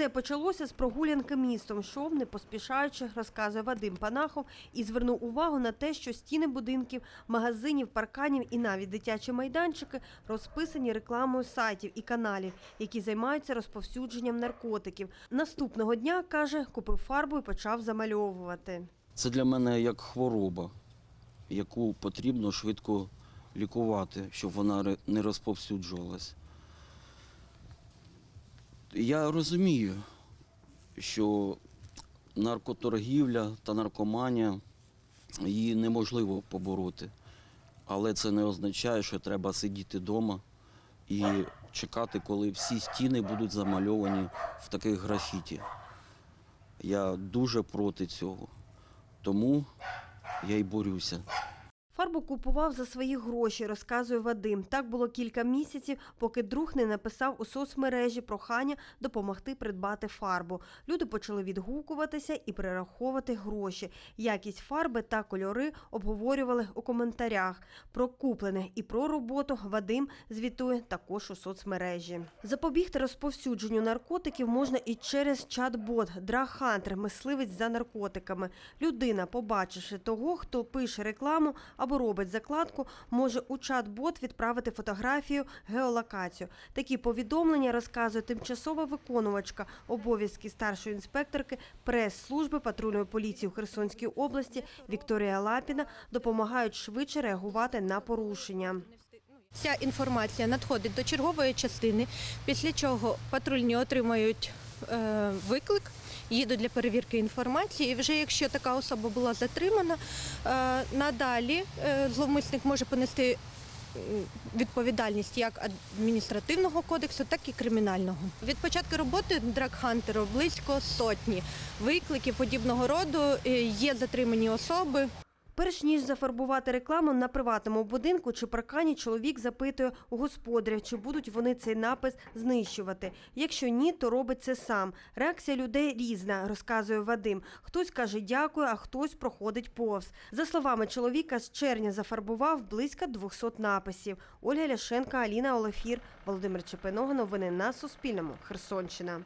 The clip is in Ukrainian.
Все почалося з прогулянки містом. Йшов, не поспішаючи, розказує Вадим Панахов і звернув увагу на те, що стіни будинків, магазинів, парканів і навіть дитячі майданчики розписані рекламою сайтів і каналів, які займаються розповсюдженням наркотиків. Наступного дня, каже, купив фарбу і почав замальовувати. Це для мене як хвороба, яку потрібно швидко лікувати, щоб вона не розповсюджувалась. Я розумію, що наркоторгівля та наркоманія її неможливо побороти. Але це не означає, що треба сидіти вдома і чекати, коли всі стіни будуть замальовані в таких графіті. Я дуже проти цього. Тому я й борюся. Фарбу купував за свої гроші, розказує Вадим. Так було кілька місяців, поки друг не написав у соцмережі прохання допомогти придбати фарбу. Люди почали відгукуватися і перераховувати гроші. Якість фарби та кольори обговорювали у коментарях. Про куплене і про роботу Вадим звітує також у соцмережі. Запобігти розповсюдженню наркотиків можна і через чат-бот Драгхантер, мисливець за наркотиками. Людина, побачивши того, хто пише рекламу або робить закладку, може у чат-бот відправити фотографію, геолокацію. Такі повідомлення розказує тимчасова виконувачка обов'язки старшої інспекторки прес-служби патрульної поліції у Херсонській області Вікторія Лапіна допомагають швидше реагувати на порушення. Вся інформація надходить до чергової частини, після чого патрульні отримають виклик, їдуть для перевірки інформації. І вже якщо така особа була затримана, е, надалі е, зловмисник може понести відповідальність як адміністративного кодексу, так і кримінального. Від початку роботи драгхантеру близько сотні викликів подібного роду. Е, Є затримані особи. Перш ніж зафарбувати рекламу на приватному будинку чи паркані, чоловік запитує у господаря, чи будуть вони цей напис знищувати. Якщо ні, то робить це сам. Реакція людей різна, розказує Вадим. Хтось каже дякую, а хтось проходить повз. За словами чоловіка, з червня зафарбував близько 200 написів. Ольга Ляшенка, Аліна Олефір, Володимир Чепиного. Новини на Суспільному. Херсонщина.